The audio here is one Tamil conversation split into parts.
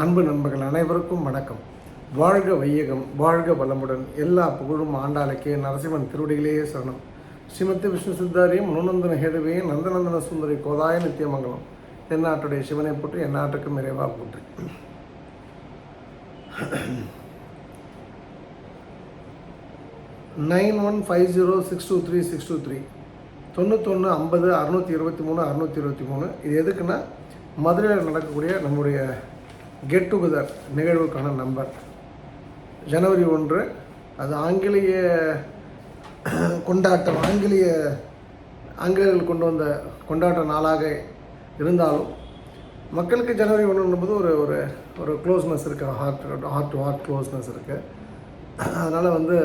அன்பு நண்பர்கள் அனைவருக்கும் வணக்கம். வாழ்க வையகம் வாழ்க வளமுடன். எல்லா புகழும் ஆண்டாளுக்கே நரசிம்மன் திருவடிகளே சரணம். ஸ்ரீமதி விஷ்ணு சித்தாரியம் முனுநந்தன ஹேடுவே நந்தநந்தன சுந்தரி கோதாய நித்தியமங்கலம். தென்னாட்டுடைய சிவனை போட்டு எந்நாட்டுக்கும் நிறைவாக போட்டு nine one five zero six two three six two three. தொண்ணூத்தொன்று ஐம்பது அறுநூற்றி இருபத்தி மூணு அறுநூற்றி இருபத்தி மூணு. இது எதுக்குன்னா மதுரையில் நடக்கக்கூடிய நம்முடைய கெட் டுகெதர் நிகழ்வுக்கான நம்பர். ஜனவரி ஒன்று அது ஆங்கிலேய கொண்டாட்டம் ஆங்கிலேய ஆங்கிலேயர்கள் கொண்டு வந்த கொண்டாட்ட நாளாக இருந்தாலும் மக்களுக்கு ஜனவரி ஒன்றுன்னும்போது ஒரு ஒரு ஒரு க்ளோஸ்னஸ் இருக்குது heart heart to heart closeness இருக்குது அதனால் வந்து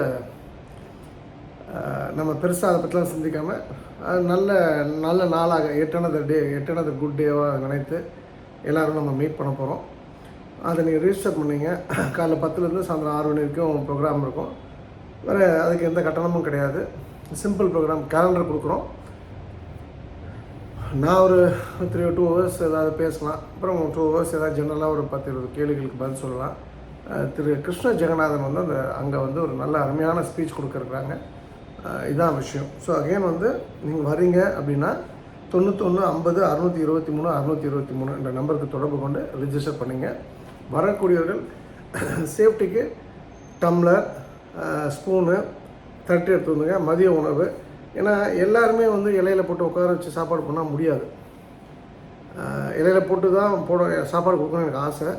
நம்ம பெருசாக அதை பற்றிலாம் சிந்திக்காமல் அது நல்ல நல்ல நாளாக எட்டனது டே எட்டனது குட் டேவாக நினைத்து எல்லோரும் நம்ம மீட் பண்ண போகிறோம் அதை நீங்கள் ரிஜிஸ்டர் பண்ணீங்க. காலைல பத்துலேருந்து சாயந்தரம் ஆறு மணி வரைக்கும் ப்ரோக்ராம் இருக்கும். வேறு அதுக்கு எந்த கட்டணமும் கிடையாது. சிம்பிள் ப்ரோக்ராம் கேலண்டர் கொடுக்குறோம். நான் ஒரு த்ரீ டூ ஹவர்ஸ் ஏதாவது பேசலாம். அப்புறம் டூ ஹவர்ஸ் ஏதாவது ஜென்ரலாக ஒரு பத்து இருபது கேள்விகளுக்கு பதில் சொல்லலாம். திரு கிருஷ்ண ஜெகநாதன் வந்து அந்த அங்கே வந்து ஒரு நல்ல அருமையான ஸ்பீச் கொடுக்குறாங்க இதான் விஷயம். ஸோ அகைன் வந்து நீங்கள் வரீங்க அப்படின்னா தொண்ணூத்தொன்று ஐம்பது அறுநூற்றி இருபத்தி மூணு அறுநூற்றி இருபத்தி மூணு என்ற நம்பருக்கு தொடர்பு கொண்டு ரிஜிஸ்டர் பண்ணிங்க. வரக்கூடியவர்கள் சேஃப்டிக்கு டம்ளர் ஸ்பூனு தட்டு எடுத்து வந்துங்க மதிய உணவு. ஏன்னா எல்லாருமே வந்து இலையில போட்டு உட்கார வச்சு சாப்பாடு பண்ணால் முடியாது. இலையில போட்டு தான் போட சாப்பாடு கொடுக்கணும்னு எனக்கு ஆசை.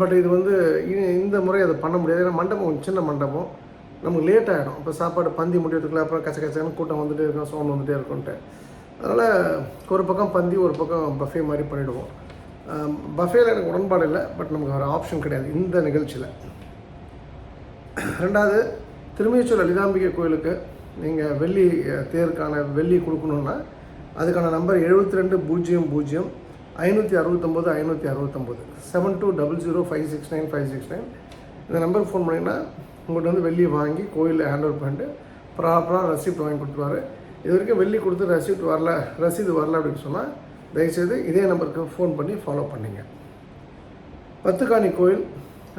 பட் இது வந்து இனி இந்த முறை அதை பண்ண முடியாது. ஏன்னா மண்டபம் கொஞ்சம் சின்ன மண்டபம். நமக்கு லேட் ஆகிடும் இப்போ சாப்பாடு பந்தி முடியறதுக்குள்ள அப்புறம் கச்ச கச்சன்னு கூட்டம் வந்துட்டே இருக்கும் சோன் வந்துட்டே இருக்கும்ன்ட்டு. அதனால் ஒரு பக்கம் பந்தி ஒரு பக்கம் பஃபே மாதிரி பண்ணிவிடுவோம் பஃபேல எனக்கு உடன்பாடு இல்லை பட் நமக்கு ஒரு ஆப்ஷன் கிடையாது இந்த நிகழ்ச்சியில். ரெண்டாவது திருமேச்சூர் லலிதாம்பிகை கோயிலுக்கு நீங்கள் வெள்ளி தேருக்கான வெள்ளி கொடுக்கணுன்னா அதுக்கான நம்பர் எழுபத்தி ரெண்டு பூஜ்ஜியம் பூஜ்ஜியம் ஐநூற்றி அறுபத்தொம்போது ஐநூற்றி அறுபத்தொம்போது seven two double zero five six nine five six nine இந்த நம்பருக்கு ஃபோன் பண்ணிங்கன்னா உங்கள்கிட்ட வந்து வெள்ளி வாங்கி கோயிலில் ஹேண்ட் ஓவர் பண்ணிட்டு ப்ராப்பராக ரசீப்ட் வாங்கி கொடுத்துருவாரு. இது வரைக்கும் வெள்ளி கொடுத்து ரசீப்ட் வரல ரசீது வரல அப்படின்னு சொன்னால் தயவுசெய்து இதே நம்பருக்கு ஃபோன் பண்ணி ஃபாலோ பண்ணுங்கள் பத்துக்காணி கோயில்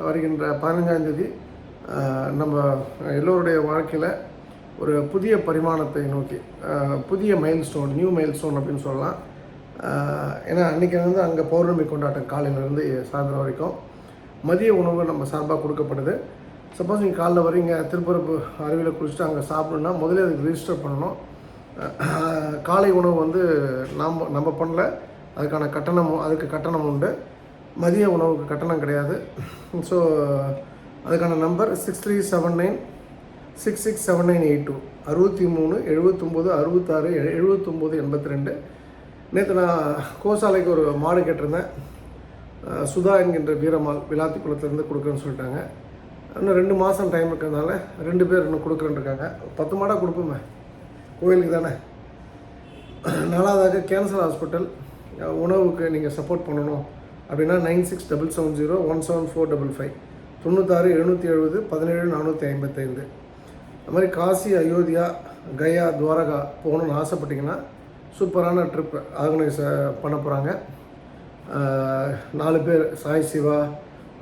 வருகின்ற பதினஞ்சாம் தேதி நம்ம எல்லோருடைய வாழ்க்கையில் ஒரு புதிய பரிமாணத்தை நோக்கி புதிய milestone new milestone அப்படின்னு சொல்லலாம். ஏன்னா அன்றைக்கி வந்து அங்கே பௌர்ணமி கொண்டாட்டம் காலையிலேருந்து சாயந்தரம் வரைக்கும் மதிய உணவு நம்ம சார்பாக கொடுக்கப்படுது. சப்போஸ் நீங்கள் காலைல வரீங்க திருப்பரப்பு அருவியில் குளிச்சுட்டு அங்கே சாப்பிடணுன்னா முதல்ல அதுக்கு ரிஜிஸ்டர் பண்ணணும். காலை உணவு வந்து நாம் நம்ம பண்ணல. அதுக்கான கட்டணமும் அதுக்கு கட்டணம் உண்டு. மதிய உணவுக்கு கட்டணம் கிடையாது. ஸோ அதுக்கான number six three seven nine six six seven nine eight two அறுபத்தி மூணு எழுபத்தொம்போது அறுபத்தாறு எழுபத்தொம்போது எண்பத்தி ரெண்டு. நேற்று நான் கோசாலைக்கு ஒரு மாடு கேட்டிருந்தேன். சுதா என்கின்ற வீரமால் விளாத்தி குளத்துலேருந்து கொடுக்குறேன்னு சொல்லிட்டாங்க. இன்னும் ரெண்டு மாதம் டைம் இருக்கிறதுனால ரெண்டு பேர் இன்னும் கொடுக்குறேன்னு இருக்காங்க. பத்து மாடாக கொடுப்போமே. கோயிலுக்கு தானே? நாலாவதாக கேன்சர் ஹாஸ்பிட்டல். உணவுக்கு நீங்கள் சப்போர்ட் பண்ணணும். அப்படின்னா nine six double seven zero one seven four double five. தொண்ணூத்தாறு எழுநூற்றி எழுபது பதினேழு நானூற்றி ஐம்பத்தைந்து அது மாதிரி காசி அயோத்தியா கயா துவாரகா போகணுன்னு ஆசைப்பட்டீங்கன்னா சூப்பரான ட்ரிப் ஆர்கனைஸ் பண்ண போகிறாங்க நாலு பேர் சாய் சிவா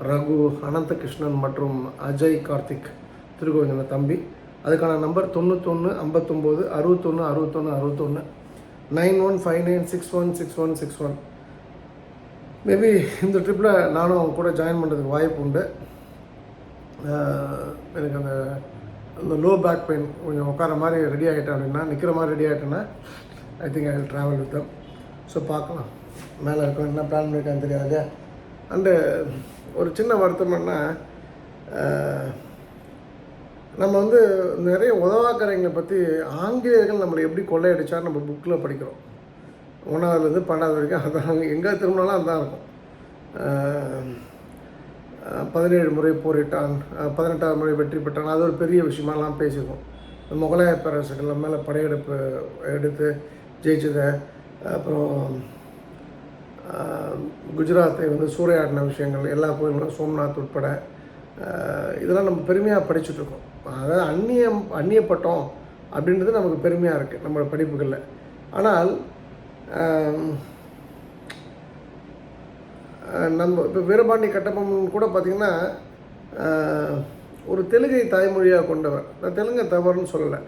ரகு அனந்தகிருஷ்ணன் மற்றும் அஜய் கார்த்திக் திருக்கோவிந்தன தம்பி. அதுக்கான நம்பர் தொண்ணூத்தொன்று ஐம்பத்தொம்போது அறுபத்தொன்று அறுபத்தொன்று அறுபத்தொன்று nine one five nine six one six one six one maybe இந்த ட்ரிப்பில் நானும் அவங்க கூட ஜாயின் பண்ணுறதுக்கு வாய்ப்பு உண்டு. எனக்கு அந்த அந்த லோ பேக் பெயின் கொஞ்சம் உட்கார மாதிரி ரெடி ஆகிட்டேன் அப்படின்னா நிற்கிற மாதிரி ready ஆகிட்டேன்னா I think I will travel with them so பார்க்கலாம். மேலே இருக்கும் என்ன பிளான் பண்ணியிருக்கான்னு தெரியாது. அண்டு ஒரு சின்ன வருத்தம் என்ன நம்ம வந்து நிறைய உதவாக்கரைங்களை பற்றி ஆங்கிலேயர்கள் நம்மளை எப்படி கொள்ளையடிச்சார் நம்ம புக்கில் படிக்கிறோம். ஒன்றாவதுலேருந்து பன்னெண்டாவது வரைக்கும் அதான் எங்கே திரும்பினாலும் அதான் இருக்கும். பதினேழு முறை போரிட்டான் பதினெட்டாவது முறை வெற்றி பெற்றான். அது ஒரு பெரிய விஷயமாலாம் பேசியிருக்கோம். முகலாய பேரரசுகள் மேலே படையெடுப்பு எடுத்து ஜெயிச்சதை அப்புறம் குஜராத்தை வந்து சூறையாடின விஷயங்கள் எல்லா கோயில்களும் சோம்நாத் உட்பட இதெல்லாம் நம்ம பெருமையாக படிச்சுட்ருக்கோம் அதாவது அந்நியம் அந்நியப்பட்டோம் அப்படின்றது நமக்கு பெருமையாக இருக்குது நம்ம படிப்புகளில். ஆனால் நம்ம இப்போ வீரபாண்டி கட்டபொம்மன் கூட பார்த்திங்கன்னா ஒரு தெலுங்கை தாய்மொழியாக கொண்டவர். நான் தெலுங்கை தவறுன்னு சொல்லலை.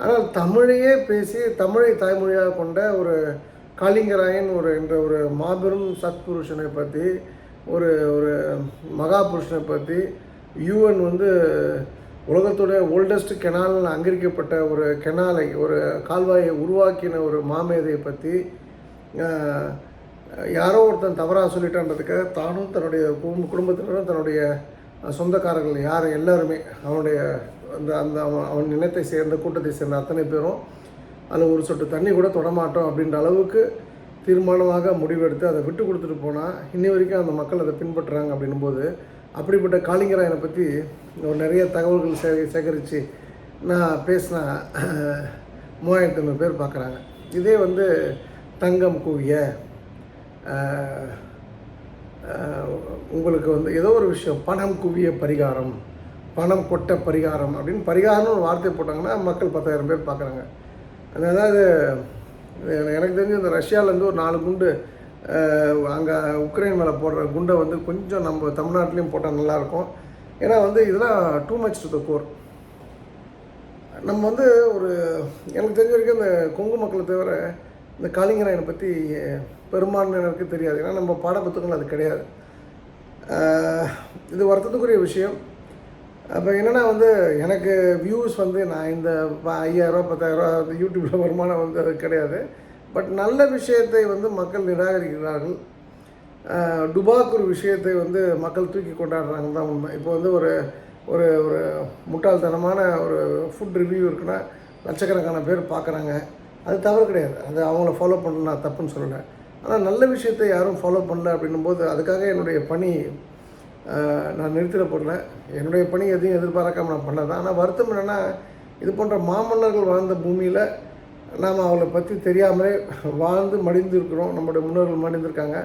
ஆனால் தமிழையே பேசி தமிழை தாய்மொழியாக கொண்ட ஒரு காளிங்கராயன் ஒரு என்ற ஒரு மாபெரும் சத்புருஷனை பற்றி ஒரு ஒரு மகாபுருஷனை பற்றி யூஎன் வந்து உலகத்துடைய ஓல்டஸ்ட் கெனால் அங்கீகரிக்கப்பட்ட ஒரு கெனாலை ஒரு கால்வாயை உருவாக்கின ஒரு மாமேதையை பற்றி யாரோ ஒருத்தன் தவறாக சொல்லிட்டான்றதுக்காக தானும் தன்னுடைய குடும்ப குடும்பத்தினரும் தன்னுடைய சொந்தக்காரர்கள் யார் எல்லாருமே அவனுடைய அந்த அந்த அவன் அவன் இனத்தை சேர்ந்த கூட்டத்தை சேர்ந்த அத்தனை பேரும் அதில் ஒரு சொட்டு தண்ணி கூட தொடமாட்டோம் அப்படின்ற அளவுக்கு தீர்மானமாக முடிவெடுத்து அதை விட்டு கொடுத்துட்டு போனால் இன்னி வரைக்கும் அந்த மக்கள் அதை பின்பற்றுறாங்க அப்படின்னும்போது அப்படிப்பட்ட காளிங்கராயனை பற்றி ஒரு நிறைய தகவல்கள் சே சேகரித்து நான் பேசினா மூவாயிரத்தி ஐநூறு பேர் பார்க்குறாங்க இதே வந்து தங்கம் கூவிய உங்களுக்கு வந்து ஏதோ ஒரு விஷயம் பணம் குவிய பரிகாரம் பணம் கொட்ட பரிகாரம் அப்படின்னு பரிகாரம்னு ஒரு வார்த்தை போட்டாங்கன்னா மக்கள் பத்தாயிரம் பேர் பார்க்குறாங்க அதாவது எனக்கு தெரிஞ்சு இந்த ரஷ்யாவிலேருந்து ஒரு நாலு குண்டு அங்கே உக்ரைன் மேலே போடுற குண்டை வந்து கொஞ்சம் நம்ம தமிழ்நாட்டிலையும் போட்டால் நல்லாயிருக்கும். ஏன்னா வந்து இதெல்லாம் too much to the core நம்ம வந்து ஒரு எனக்கு தெரிஞ்ச வரைக்கும் இந்த கொங்கு மக்களை தவிர இந்த காளிங்கராயனை பற்றி பெரும்பான்மையினருக்கு தெரியாது. ஏன்னா நம்ம பாடப்புத்தகங்கள் அது கிடையாது. இது வருத்தத்துக்குரிய விஷயம். அப்போ என்னென்னா வந்து எனக்கு வியூஸ் வந்து நான் இந்த ஐயாயிரரூவா பத்தாயிரரூவா யூடியூப்பில் வருமானம் வந்து அது கிடையாது. பட் நல்ல விஷயத்தை வந்து மக்கள் நிராகரிக்கிறார்கள். டுபாக்கூர் ஒரு விஷயத்தை வந்து மக்கள் தூக்கி கொண்டாடுறாங்க தான் உண்மை. இப்போ வந்து ஒரு ஒரு ஒரு முட்டாள்தனமான ஒரு ஃபுட் ரிவ்யூ இருக்குன்னா லட்சக்கணக்கான பேர் பார்க்குறாங்க அது தவறு கிடையாது. அது அவங்கள ஃபாலோ பண்ணணும் நான் தப்புன்னு சொல்லலை. ஆனால் நல்ல விஷயத்தை யாரும் ஃபாலோ பண்ணல அப்படின்னும் போது அதுக்காக என்னுடைய பணி நான் நிறுத்திட போடல. என்னுடைய பணி எதையும் எதிர்பார்க்காம நான் பண்ணதான் ஆனால் வருத்தம் என்னென்னா இது போன்ற மாமன்னர்கள் வாழ்ந்த பூமியில் நாம் அவளை பற்றி தெரியாமலே வாழ்ந்து மடிந்திருக்கிறோம். நம்முடைய முன்னோர்கள் மடிந்திருக்காங்க.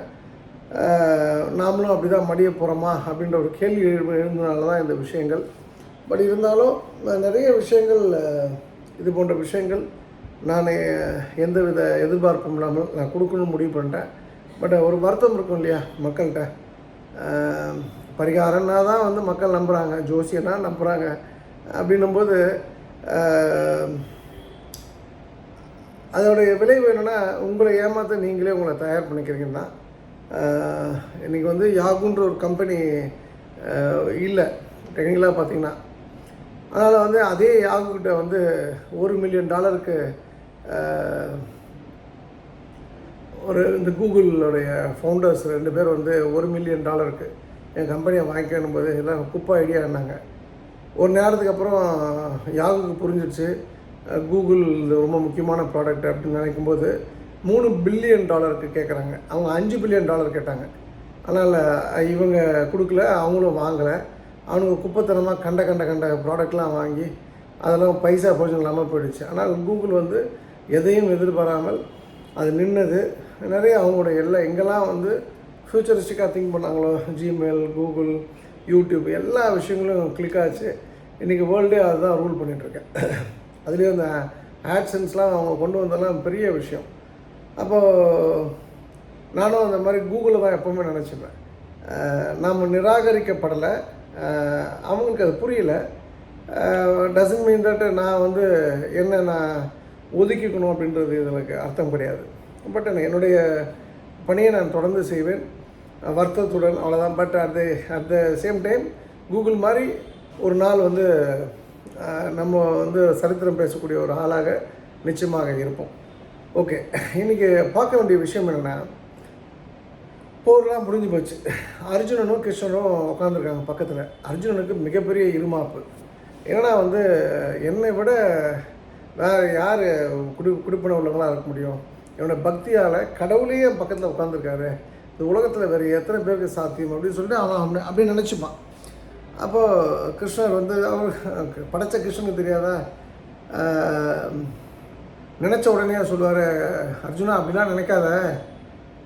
நாமளும் அப்படி தான் மடிய போகிறோமா அப்படின்ற ஒரு கேள்வி எழு- எழுந்தனால தான் இந்த விஷயங்கள். பட் இருந்தாலும் நிறைய விஷயங்கள் இது போன்ற விஷயங்கள் நான் எந்தவித எதிர்பார்ப்பும் இல்லாமல் நான் கொடுக்கணும்னு முடிவு பண்ணிட்டேன். பட் ஒரு வருத்தம் இருக்கும் இல்லையா மக்கள்கிட்ட? பரிகாரம்னா தான் வந்து மக்கள் நம்புகிறாங்க ஜோசியனா நம்புகிறாங்க அப்படின்னும்போது அதோடைய விளைவு என்னென்னா உங்களை ஏமாற்ற நீங்களே உங்களை தயார் பண்ணிக்கிறீங்கன்னா இன்றைக்கி வந்து யாகுன்ற ஒரு கம்பெனி இல்லை. டெக்னிக்கலாக பார்த்தீங்கன்னா அதனால் வந்து அதே யாகுக்கிட்ட வந்து ஒரு மில்லியன் டாலருக்கு ஒரு இந்த கூகுளோடைய ஃபவுண்டர்ஸ் ரெண்டு பேர் வந்து ஒரு மில்லியன் டாலருக்கு என் கம்பெனியை வாங்கிக்கணும் போது எல்லாம் குப்பை இருந்தாங்க. ஒரு நேரத்துக்கு அப்புறம் யாகுக்கு புரிஞ்சிடுச்சு கூகுள் ரொம்ப முக்கியமான ப்ராடக்ட் அப்படின்னு நினைக்கும் போது மூணு பில்லியன் டாலருக்கு கேட்குறாங்க அவங்க அஞ்சு பில்லியன் டாலர் கேட்டாங்க. ஆனால் இவங்க கொடுக்கல அவங்களும் வாங்கலை. அவனுங்க குப்பைத்தனமாக கண்ட கண்ட கண்ட ப்ராடக்ட்லாம் வாங்கி அதெல்லாம் பைசா போஜனம் இல்லாமல் போயிடுச்சு. ஆனால் கூகுள் வந்து எதையும் எதிர்பாராமல் அது நின்னது. நிறைய அவங்களோட எல்லாம் எங்கெல்லாம் வந்து ஃப்யூச்சரிஸ்டிக்காக திங்க் பண்ணாங்களோ? ஜிமெயில் கூகுள் யூடியூப் எல்லா விஷயங்களும் கிளிக் ஆச்சு. இன்றைக்கி வேர்ல்டே அதுதான் ரூல் பண்ணிகிட்ருக்கேன் அதுலேயும் அந்த ஆட்சன்ஸ்லாம் அவங்க கொண்டு வந்தெல்லாம் பெரிய விஷயம். அப்போது நானும் அந்த மாதிரி கூகுளை தான் எப்போவுமே நினச்சிப்பேன். நாம் நிராகரிக்கப்படலை. அவங்களுக்கு அது புரியல. டசன் மீன் தட் நான் வந்து என்ன நான் ஒதுக்கிக்கணும் அப்படின்றது இதுக்கு அர்த்தம் கிடையாது. பட் என்னுடைய பணியை நான் தொடர்ந்து செய்வேன். வருத்தத்துடன் அவ்வளோதான் but at the at the same time Google மாதிரி ஒரு நாள் வந்து நம்ம வந்து சரித்திரம் பேசக்கூடிய ஒரு ஆளாக நிச்சயமாக இருப்போம். ஓகே இன்றைக்கி பார்க்க வேண்டிய விஷயம் என்னென்னா போர்லாம் முடிஞ்சு போச்சு. அர்ஜுனனும் கிருஷ்ணனும் உட்காந்துருக்காங்க பக்கத்தில். அர்ஜுனனுக்கு மிகப்பெரிய இருமாப்பு. ஏன்னா வந்து என்னை விட வேறு யார் குடி குடிப்பணம் உள்ளவங்களாக இருக்க முடியும்? என்னோடய பக்தியால் கடவுளையே பக்கத்தில் உட்காந்துருக்காரு இந்த உலகத்தில் வேறு எத்தனை பேருக்கு சாத்தியம் அப்படின்னு சொல்லிட்டு அவன் அப்படி அப்படின்னு நினச்சிப்பான். அப்போது கிருஷ்ணர் வந்து அவர் படைத்த கிருஷ்ணனுக்கு தெரியாதா? நினச்ச உடனே சொல்லுவார் அர்ஜுனா அப்படிலாம் நினைக்காத.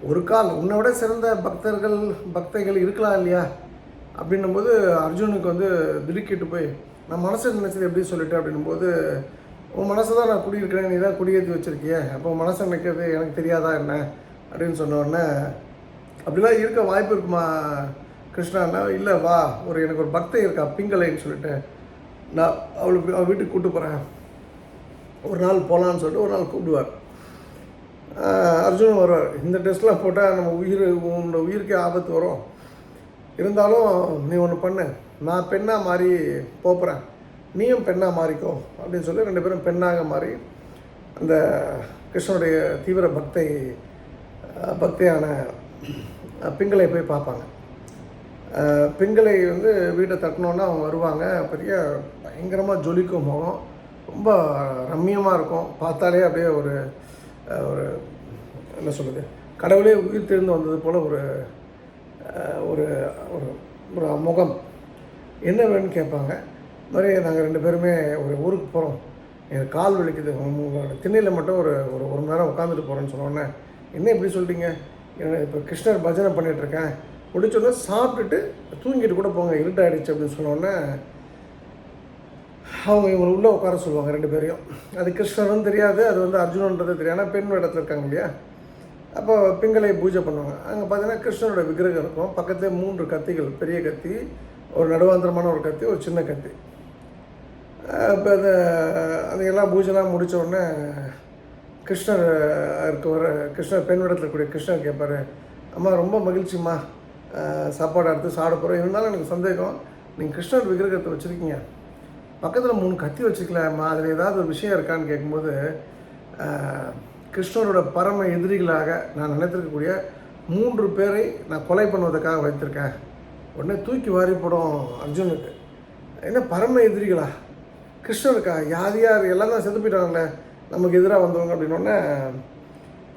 ஒரு கால் உன்னை விட சிறந்த பக்தர்கள் பக்தைகள் இருக்கலாம் இல்லையா? அப்படின்னும்போது அர்ஜுனுக்கு வந்து திடுக்கிட்டு போய் நான் மனசை நினச்சது எப்படி சொல்லிட்டேன் அப்படின்னும்போது உன் மனசை தான் நான் குடியிருக்கிறேன். நீ தான் குடியேற்றி வச்சுருக்கிய. அப்போ மனசை நினைக்கிறது எனக்கு தெரியாதா என்ன? அப்படின்னு சொன்ன உடனே அப்படிலாம் இருக்க வாய்ப்பு இருக்குமா கிருஷ்ணான்னா இல்லை வா. ஒரு எனக்கு ஒரு பக்தன் இருக்கா பிங்கலைன்னு சொல்லிட்டு. நான் அவளுக்கு அவள் வீட்டுக்கு கூப்பிட்டு போகிறேன் ஒரு நாள் போகலான்னு சொல்லிட்டு ஒரு நாள் கூப்பிடுவார். அர்ஜுன் வருவார். இந்த டெஸ்ட்லாம் போட்டால் நம்ம உயிர் உன்னோட உயிருக்கே ஆபத்து வரும். இருந்தாலும் நீ ஒன்று பண்ணு. நான் பெண்ணாக மாறி போப்புறேன். நீயும் பெண்ணாக மாறிக்கோ. அப்படின்னு சொல்லி ரெண்டு பேரும் பெண்ணாக மாறி அந்த கிருஷ்ணனுடைய தீவிர பக்தை பக்தியான பிங்களை போய் பார்ப்பாங்க. பிங்களை வந்து வீட்டை தட்டினோன்னா அவங்க வருவாங்க. பெரிய பயங்கரமாக ஜொலிக்கும் முகம். ரொம்ப ரம்மியமாக இருக்கும். பார்த்தாலே அப்படியே ஒரு ஒரு என்ன சொல்கிறது கடவுளே உயிர் தெரிந்து வந்தது போல் ஒரு ஒரு ஒரு ஒரு முகம். என்ன வேணும்னு கேட்பாங்க. மாதிரி நாங்கள் ரெண்டு பேருமே ஒரு ஊருக்கு போகிறோம் எனக்கு கால் வலிக்குது. உங்களோட திண்ணையில் மட்டும் ஒரு ஒரு ஒரு மணி நேரம் உட்காந்துட்டு போகிறேன்னு சொன்னோன்னே என்ன இப்படி சொல்லிட்டீங்க இப்போ கிருஷ்ணர் பஜனை பண்ணிகிட்ருக்கேன் இருக்கேன் முடிச்சோடனே சாப்பிட்டுட்டு தூங்கிட்டு கூட போங்க இருட்டாயிடுச்சு அப்படின்னு சொன்னோடனே அவங்க இவங்களை உள்ளே உட்கார சொல்லுவாங்க ரெண்டு பேரையும். அது கிருஷ்ணரும் தெரியாது அது வந்து அர்ஜுனன்றது தெரியாது. ஆனால் பெண் இடத்துல இருக்காங்க இல்லையா? அப்போ பிங்களை பூஜை பண்ணுவாங்க. அங்கே பார்த்தீங்கன்னா கிருஷ்ணனோட விக்கிரகம் இருக்கும். பக்கத்துலேயே மூன்று கத்திகள் பெரிய கத்தி ஒரு நடுவாந்திரமான ஒரு கத்தி ஒரு சின்ன கத்தி. இப்போ அந்த அதையெல்லாம் பூஜைலாம் முடித்த உடனே கிருஷ்ணர் இருக்கவர் கிருஷ்ணர் பெண் இருக்கக்கூடிய கிருஷ்ணர் கேட்பார் அம்மா ரொம்ப மகிழ்ச்சிம்மா. சாப்பாடு அடுத்து சாப்பிட போகிறோம் இருந்தாலும் எனக்கு சந்தேகம். நீங்கள் கிருஷ்ணர் விக்கிரகத்தை வச்சுருக்கீங்க. பக்கத்தில் மூணு கத்தி வச்சுக்கலாம்மா. அதில் ஏதாவது ஒரு விஷயம் இருக்கான்னு கேட்கும்போது கிருஷ்ணரோட பரம எதிரிகளாக நான் நினைத்திருக்கக்கூடிய மூன்று பேரை நான் கொலை பண்ணுவதற்காக வைத்திருக்கேன். உடனே தூக்கி வாரி போடும் அர்ஜுனுக்கு. என்ன பரம எதிரிகளா? கிருஷ்ணருக்கா? யார் யார்? எல்லாம் தான் செத்து போயிட்டாங்களே நமக்கு எதிராக வந்தவங்க அப்படின்னோடனே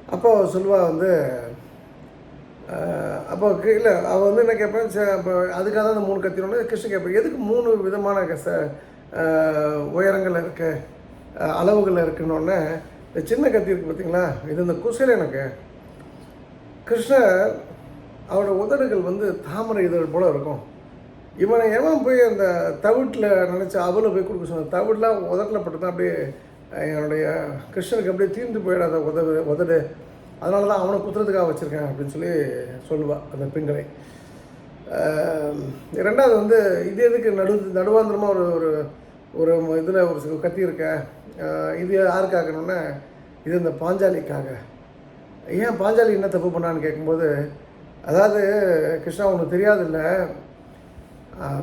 அப்போ சொல்வா வந்து அப்போ இல்லை அவள் வந்து என்ன கேட்பேன் சரி அப்போ அதுக்காக தான் அந்த மூணு கத்தினோடனே கிருஷ்ணன் கேட்பேன் எதுக்கு மூணு விதமான க- ச உயரங்கள் இருக்கு அளவுகள் இருக்குன்னொடனே இந்த சின்ன கத்தி இருக்குது பார்த்தீங்களா இது இந்த குசல் எனக்கு. கிருஷ்ணர் அவரோட உதடுகள் வந்து தாமரை இதழ் போல் இருக்கும். இவனை எவன் போய் அந்த தவிட்டில் நினச்சி அவளை போய் கொடுக்க சொன்ன தவிட்லாம் உதட்டில் பட்டு தான் அப்படியே என்னுடைய கிருஷ்ணனுக்கு அப்படியே தீர்ந்து போயிடாத உதவு உதடு. அதனால தான் அவனை குத்துறதுக்காக வச்சுருக்கேன் அப்படின்னு சொல்லி சொல்லுவாள் அந்த பெண்களை. ரெண்டாவது வந்து இது எதுக்கு நடு நடுவாந்திரமாக ஒரு ஒரு ஒரு இதில் ஒரு சி- கத்தி இருக்க இது யாருக்காகணும்னா இது இந்த பாஞ்சாலிக்காக. ஏன் பாஞ்சாலி என்ன தப்பு பண்ணான்னு கேட்கும்போது அதாவது கிருஷ்ணா உனக்கு தெரியாதில்ல?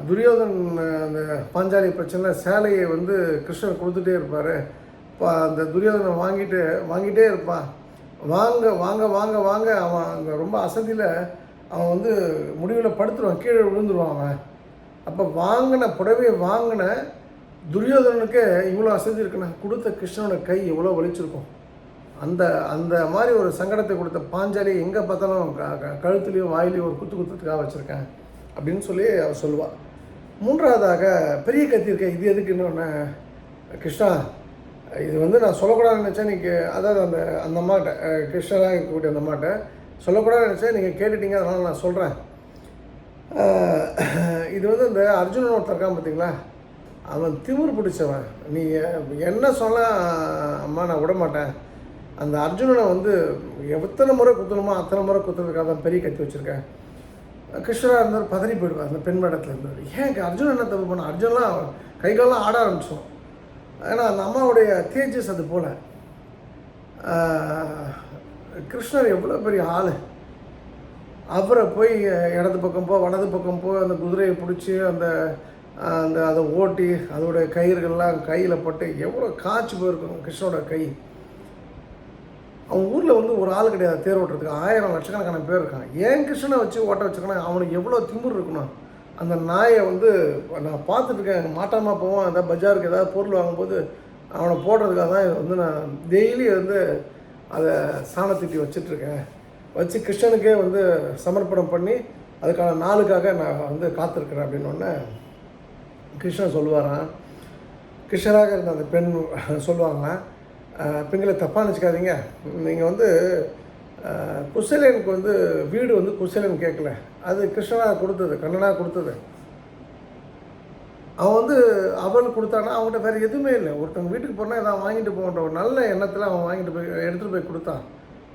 துரியோதன் அந்த பாஞ்சாலி பிரச்சனை சேலையை வந்து கிருஷ்ணர் கொடுத்துட்டே இருப்பார். அந்த துரியோதனை வாங்கிட்டு வாங்கிட்டே இருப்பான். வாங்க வாங்க வாங்க வாங்க. அவன் அங்கே ரொம்ப அசதியில் அவன் வந்து முடிவில் படுத்துருவான். கீழே விழுந்துருவான் அவன். அப்போ வாங்கின புடவையை வாங்கின துரியோதனனுக்கு இவ்வளோ அசதி இருக்குன்னா கொடுத்த கிருஷ்ணனோட கை எவ்வளோ வலிச்சிருக்கும். அந்த அந்த மாதிரி ஒரு சங்கடத்தை கொடுத்த பாஞ்சாலி எங்கே பார்த்தாலும் கழுத்துலேயும் வாயிலையும் ஒரு குத்து குத்துறதுக்காக வச்சுருக்கேன் அப்படின்னு சொல்லி அவர் சொல்லுவாள் மூன்றாவதாக பெரிய கத்தி இருக்க இது எதுக்குன்னு ஒன்று கிருஷ்ணா இது வந்து நான் சொல்லக்கூடாதுன்னு நினச்சேன் நீங்கள் அதாவது அந்த அந்த அம்மாட்ட கிருஷ்ணராக இருக்கக்கூடிய அந்த அம்மாட்ட சொல்லக்கூடாதுன்னு நினச்சேன் நீங்கள் கேட்டுட்டீங்க அதனால் நான் சொல்கிறேன் இது வந்து இந்த அர்ஜுனன் ஒருத்தர் இருக்கான் பார்த்தீங்களா அவன் திமிர் பிடிச்சவன். நீ என்ன சொன்ன அம்மா நான் விட மாட்டேன். அந்த அர்ஜுனனை வந்து எத்தனை முறை குத்தணுமோ அத்தனை முறை குத்துறதுக்காக தான் பெரிய கத்தி வச்சுருக்கேன். கிருஷ்ணராக இருந்தார் பதறி போயிடுவார் அந்த பெண் இடத்துல இருந்தார் ஏன் அர்ஜுனன் என்ன தப்பு பண்ண அர்ஜுனெலாம் கை காலெல்லாம் ஆட ஆரம்பிச்சோம் ஏன்னா அந்த அம்மாவுடைய தேஜஸ் அது போல். கிருஷ்ணர் எவ்வளோ பெரிய ஆள். அவரை போய் இடது பக்கம் போ வலது பக்கம் போ அந்த குதிரையை பிடிச்சி அந்த அந்த அதை ஓட்டி அதோடைய கயிறுகள்லாம் கையில் பட்டு எவ்வளோ காய்ச்சி போயிருக்கும் கிருஷ்ணனோட கை. அவன் ஊரில் வந்து ஒரு ஆள் கிடையாது தேர் ஓட்டுறதுக்கு. ஆயிரம் லட்சக்கணக்கான பேர் இருக்கான் ஏன் கிருஷ்ணனை வச்சு ஓட்ட வச்சுக்கணும்? அவனுக்கு எவ்வளோ திமிர் இருக்கணும்? அந்த நாயை வந்து நான் பார்த்துட்ருக்கேன். மாட்டாமல் போவான். ஏதாவது பஜாருக்கு ஏதாவது பொருள் வாங்கும்போது அவனை போடுறதுக்காக தான் வந்து நான் டெய்லி வந்து அதை சாணத்திட்டி வச்சிட்ருக்கேன். வச்சு கிருஷ்ணனுக்கே வந்து சமர்ப்பணம் பண்ணி அதுக்கான நாளுக்காக நான் வந்து காத்திருக்கிறேன் அப்படின்னோடனே கிருஷ்ணன் சொல்லுவாராம். கிருஷ்ணராக இருந்த அந்த பெண் சொல்லுவாங்க "அஹ், பெண்களை தப்பாக நினச்சிக்காதீங்க. நீங்கள் வந்து குசேலனுக்கு வந்து வீடு வந்து குசேலன் கேட்கல அது கிருஷ்ணனாக கொடுத்தது கண்ணனாக கொடுத்தது. அவன் வந்து அவள் கொடுத்தானா அவன்கிட்ட வேறு எதுவுமே இல்லை. ஒருத்தவங்க வீட்டுக்கு போனால் ஏதாவது வாங்கிட்டு போகன்ற ஒரு நல்ல எண்ணத்தில் அவன் வாங்கிட்டு போய் எடுத்துகிட்டு போய் கொடுத்தான்.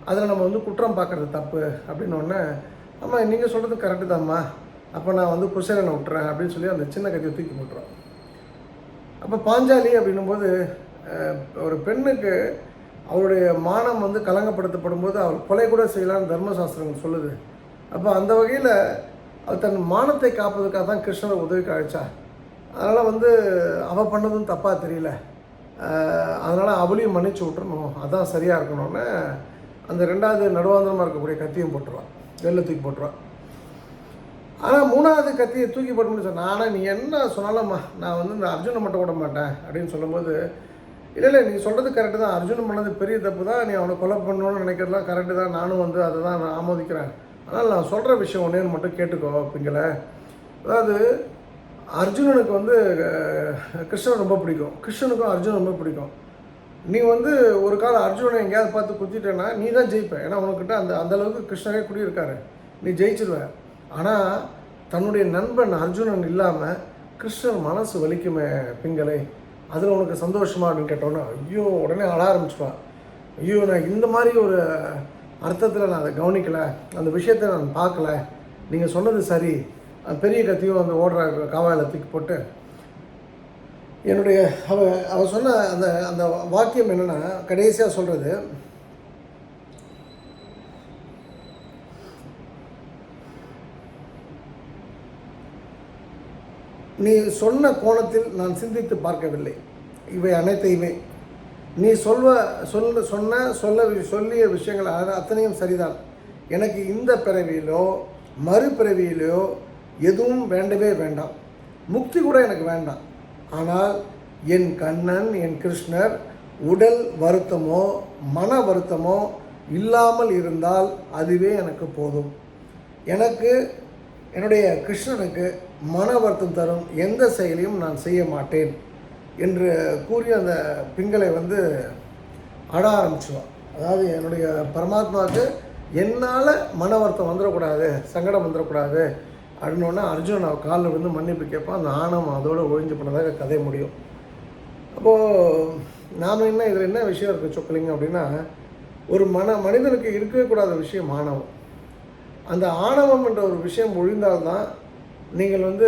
அதில் நம்ம வந்து குற்றம் பார்க்குறது தப்பு அப்படின்னு ஒன்று அம்மா நீங்கள் சொல்கிறது கரெக்டு தான்மா. அப்போ நான் வந்து குசேலனை விட்டுறேன் அப்படின்னு சொல்லி அந்த சின்ன கதையை தூக்கி விட்டுறோம் அப்போ பாஞ்சாலி அப்படின்னும் போது ஒரு பெண்ணுக்கு அவருடைய மானம் வந்து கலங்கப்படுத்தப்படும் போது அவள் கொலை கூட செய்யலாம்னு தர்மசாஸ்திரங்கள் சொல்லுது. அப்போ அந்த வகையில் அவள் தன் மானத்தை காப்பதற்காக தான் கிருஷ்ணரை உதவிக்கு அழைச்சா அதனால் வந்து அவள் பண்ணதும் தப்பாக தெரியல. அதனால் அவளையும் மன்னிச்சு விட்டுறணும். அதான் சரியாக இருக்கணும்னு அந்த ரெண்டாவது நடுவாந்திரமாக இருக்கக்கூடிய கத்தியும் போட்டுருவான். வெளில தூக்கி போட்டுருவான். ஆனால் மூணாவது கத்தியை தூக்கி போட்டு சொன்னேன் ஆனால் நீ என்ன சொன்னாலும்மா நான் வந்து இந்த அர்ஜுனை மட்டும் விட மாட்டேன். அப்படின்னு சொல்லும்போது இல்லை இல்லை நீங்கள் சொல்கிறது கரெக்டு தான். அர்ஜுன் பண்ணது பெரிய தப்பு தான் நீ அவனை கொலை பண்ணணும்னு நினைக்கிறதுலாம் கரெக்டு தான். நானும் வந்து அதை தான் நான் ஆமோதிக்கிறேன். ஆனால் நான் சொல்கிற விஷயம் ஒன்றேன்னு மட்டும் கேட்டுக்கோ பிங்கள அதாவது அர்ஜுனனுக்கு வந்து கிருஷ்ணன் ரொம்ப பிடிக்கும். கிருஷ்ணனுக்கும் அர்ஜுன் ரொம்ப பிடிக்கும். நீ வந்து ஒரு காலம் அர்ஜுனனை எங்கேயாவது பார்த்து குத்திட்டேன்னா நீ தான் ஜெயிப்ப. ஏன்னா உனக்கிட்ட அந்த அந்த அளவுக்கு கிருஷ்ணரே குடியிருக்காரு. நீ ஜெயிச்சிருவேன் ஆனால் தன்னுடைய நண்பன் அர்ஜுனன் இல்லாமல் கிருஷ்ணன் மனசு வலிக்குமே பிங்களை? அதில் உனக்கு சந்தோஷமா அப்படின்னு கேட்டோன்னே ஐயோ உடனே அழ ஆரம்பிச்சுவான் ஐயோ நான் இந்த மாதிரி ஒரு அர்த்தத்தில் நான் அதை கவனிக்கலை அந்த விஷயத்தை நான் பார்க்கல. நீங்கள் சொன்னது சரி. அந்த பெரிய கத்தியும் அந்த ஓடுற காவாயில் தூக்கி போட்டு என்னுடைய அவ அவ சொன்ன அந்த அந்த வாக்கியம் என்னன்னா கடைசியாக சொல்கிறது நீ சொன்ன கோணத்தில் நான் சிந்தித்து பார்க்கவில்லை. இவை அனைத்தையுமே. நீ சொல்வ சொல்ல சொன்ன சொல்ல சொல்லிய விஷயங்கள் அத்தனையும் சரிதான். எனக்கு இந்த பிறவியிலோ மறுபிறவியிலோ எதுவும் வேண்டவே வேண்டாம். முக்தி கூட எனக்கு வேண்டாம். ஆனால் என் கண்ணன் என் கிருஷ்ணர் உடல் வருத்தமோ மன வருத்தமோ இல்லாமல் இருந்தால் அதுவே எனக்கு போதும். எனக்கு என்னுடைய கிருஷ்ணனுக்கு மன வருத்தம் தரும். எந்த செயலையும் நான் செய்ய மாட்டேன் என்று கூறி அந்த பிங்களை வந்து அட ஆரம்பிச்சுவான் அதாவது என்னுடைய பரமாத்மாவுக்கு என்னால் மன வருத்தம் வந்துடக்கூடாது சங்கடம் வந்துடக்கூடாது அப்படின்னோடனே அர்ஜுன் அவ காலில் விழுந்து மன்னிப்பு கேட்பான். அந்த ஆணவம் அதோடு ஒழிஞ்சு போனதாக கதை முடியும். அப்போது நாம் என்ன இதில் என்ன விஷயம் இருக்குது சொக்கலிங்க அப்படின்னா ஒரு மன மனிதனுக்கு இருக்கவே கூடாத விஷயம் ஆணவம். அந்த ஆணவம் என்ற ஒரு விஷயம் ஒழிந்தால்தான் நீங்கள் வந்து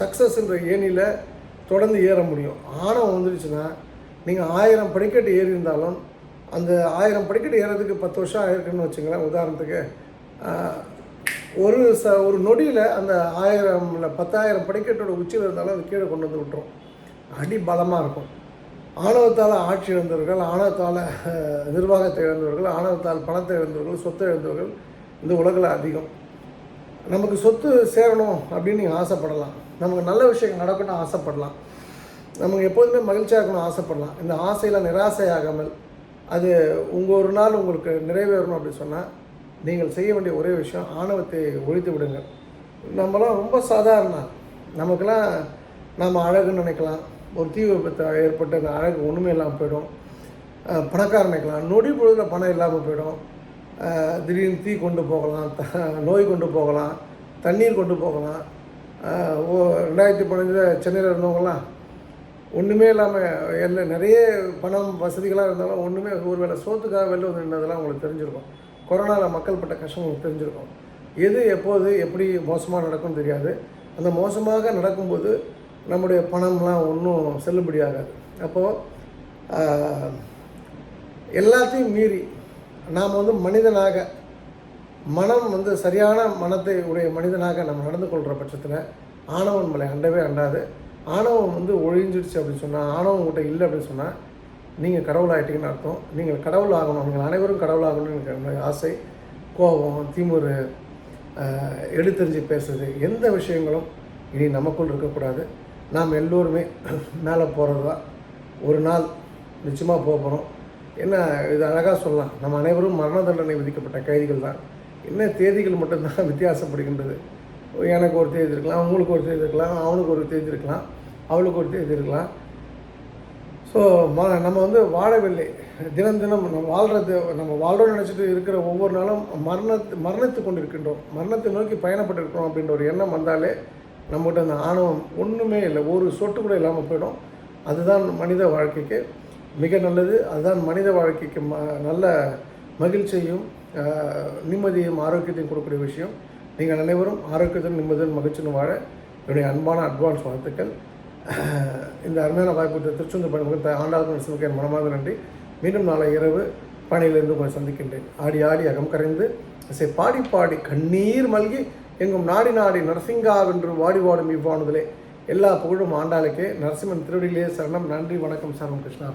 சக்ஸஸ்ன்ற ஏணியில் தொடர்ந்து ஏற முடியும். ஆணவம் வந்துடுச்சுன்னா நீங்கள் ஆயிரம் படிக்கட்டு ஏறி இருந்தாலும் அந்த ஆயிரம் படிக்கட்டு ஏறதுக்கு பத்து வருஷம் ஆயிருக்குன்னு வச்சுங்களேன் உதாரணத்துக்கு ஒரு ச ஒரு நொடியில் அந்த ஆயிரம் இல்லை பத்தாயிரம் படிக்கட்டோட உச்சியில் இருந்தாலும் அது கீழே கொண்டு வந்து விட்டுரும். அடி பலமாக இருக்கும். ஆணவத்தால் ஆட்சி இழந்தவர்கள் ஆணவத்தால் நிர்வாகத்தை இழந்தவர்கள் ஆணவத்தால் பணத்தை இழந்தவர்கள் சொத்தை இழந்தவர்கள் இந்த உலகில் அதிகம். நமக்கு சொத்து சேரணும் அப்படின்னு நீங்கள் ஆசைப்படலாம். நமக்கு நல்ல விஷயங்கள் நடக்கணும்னு ஆசைப்படலாம். நமக்கு எப்போதுமே மகிழ்ச்சியாக இருக்கணும் ஆசைப்படலாம். இந்த ஆசையில் நிராசையாகாமல் அது உங்கள் ஒரு நாள் உங்களுக்கு நிறைவேறணும் அப்படின்னு சொன்னால் நீங்கள் செய்ய வேண்டிய ஒரே விஷயம் ஆணவத்தை ஒழித்து விடுங்கள். நம்மலாம் ரொம்ப சாதாரண நமக்கெல்லாம் நாம் அழகுன்னு நினைக்கலாம். ஒரு தீ விபத்து ஏற்பட்டு அந்த அழகு ஒன்றுமே இல்லாமல் போயிடும். பணக்காரன் நினைக்கலாம். நொடி பொழுதில் பணம் இல்லாமல் போயிடும். திடீர்னு தீ கொண்டு போகலாம் த- நோய் கொண்டு போகலாம் தண்ணீர் கொண்டு போகலாம். ஓ ரெண்டாயிரத்தி பதினஞ்சில் சென்னையில் இருந்தவங்களாம் ஒன்றுமே இல்லாமல் என்ன நிறைய பணம் வசதிகளாக இருந்தாலும் ஒன்றுமே ஒரு வேளை சோத்துக்காக வெளில வந்து நின்றதெல்லாம் உங்களுக்கு தெரிஞ்சிருக்கும். கொரோனாவில் மக்கள் பட்ட கஷ்டம் உங்களுக்கு தெரிஞ்சிருக்கும். எது எப்போது எப்படி மோசமாக நடக்கும்னு தெரியாது. அந்த மோசமாக நடக்கும்போது நம்முடைய பணம்லாம் ஒன்றும் செல்லுபடியாகாது. அப்போது எல்லாத்தையும் மீறி நாம் வந்து மனிதனாக மனம் வந்து சரியான மனத்தை உடைய மனிதனாக நம்ம நடந்து கொள்கிற பட்சத்தில் ஆணவன் மலை அண்டவே அண்டாது. ஆணவம் வந்து ஒழிஞ்சிடுச்சு அப்படின்னு சொன்னால் ஆணவம் உங்கள்கிட்ட இல்லை அப்படின்னு சொன்னால் நீங்கள் கடவுள் ஆகிட்டீங்கன்னு அர்த்தம். நீங்கள் கடவுள் ஆகணும். நீங்கள் அனைவரும் கடவுள் ஆகணும்னு எனக்கு ஆசை. கோபம் திமிரு எடுத்தெறிஞ்சு பேசுறது எந்த விஷயங்களும் இனி நமக்குள் இருக்கக்கூடாது. நாம் எல்லோருமே மேலே போகிறது தான் ஒரு நாள் நிச்சயமாக போக போகிறோம் என்ன இது அழகாக சொல்லலாம். நம்ம அனைவரும் மரண தண்டனை விதிக்கப்பட்ட கைதிகள் தான். என்ன தேதிகள் மட்டும்தான் வித்தியாசப்படுகின்றது. எனக்கு ஒரு தேதி இருக்கலாம் உங்களுக்கு ஒரு தேதி இருக்கலாம் அவனுக்கு ஒரு தேதி இருக்கலாம் அவளுக்கு ஒரு தேதி இருக்கலாம். ஸோ ம நம்ம வந்து வாழவில்லை. தினம் தினம் நம்ம வாழ்கிறது நம்ம வாழ்றோம்னு நினச்சிட்டு இருக்கிற ஒவ்வொரு நாளும் மரணத்து மரணத்து கொண்டு இருக்கின்றோம் மரணத்தை நோக்கி பயணப்பட்டு இருக்கிறோம் அப்படின்ற ஒரு எண்ணம் வந்தாலே நம்மகிட்ட அந்த ஆணவம் ஒன்றுமே இல்லை. ஒரு சொட்டு கூட இல்லாமல் போயிடும். அதுதான் மனித வாழ்க்கைக்கு மிக நல்லது. அதுதான் மனித வாழ்க்கைக்கு ம நல்ல மகிழ்ச்சியையும் நிம்மதியும் ஆரோக்கியத்தையும் கொடுக்கக்கூடிய விஷயம். நீங்கள் அனைவரும் ஆரோக்கியத்துடன் நிம்மதியும் மகிழ்ச்சியும் வாழ என்னுடைய அன்பான அட்வான்ஸ் வாழ்த்துக்கள். இந்த அருமையான வாய்ப்பு திருச்செந்தூர் பயணம் ஆண்டாவது நரசிம்மக்கு என் மனமாக நன்றி. மீண்டும் நாளை இரவு பணியிலிருந்து உங்களை சந்திக்கின்றேன். ஆடி ஆடி அகம் கரைந்து இசை பாடி பாடி கண்ணீர் மல்கி எங்கும் நாடி நாடி நரசிங்காவென்று வாடி வாடும் இவ்வாணுதலே எல்லா புகழும் ஆண்டாளுக்கே. நரசிம்மன் திருவடியிலே சரணம். நன்றி வணக்கம் சரணம் கிருஷ்ணா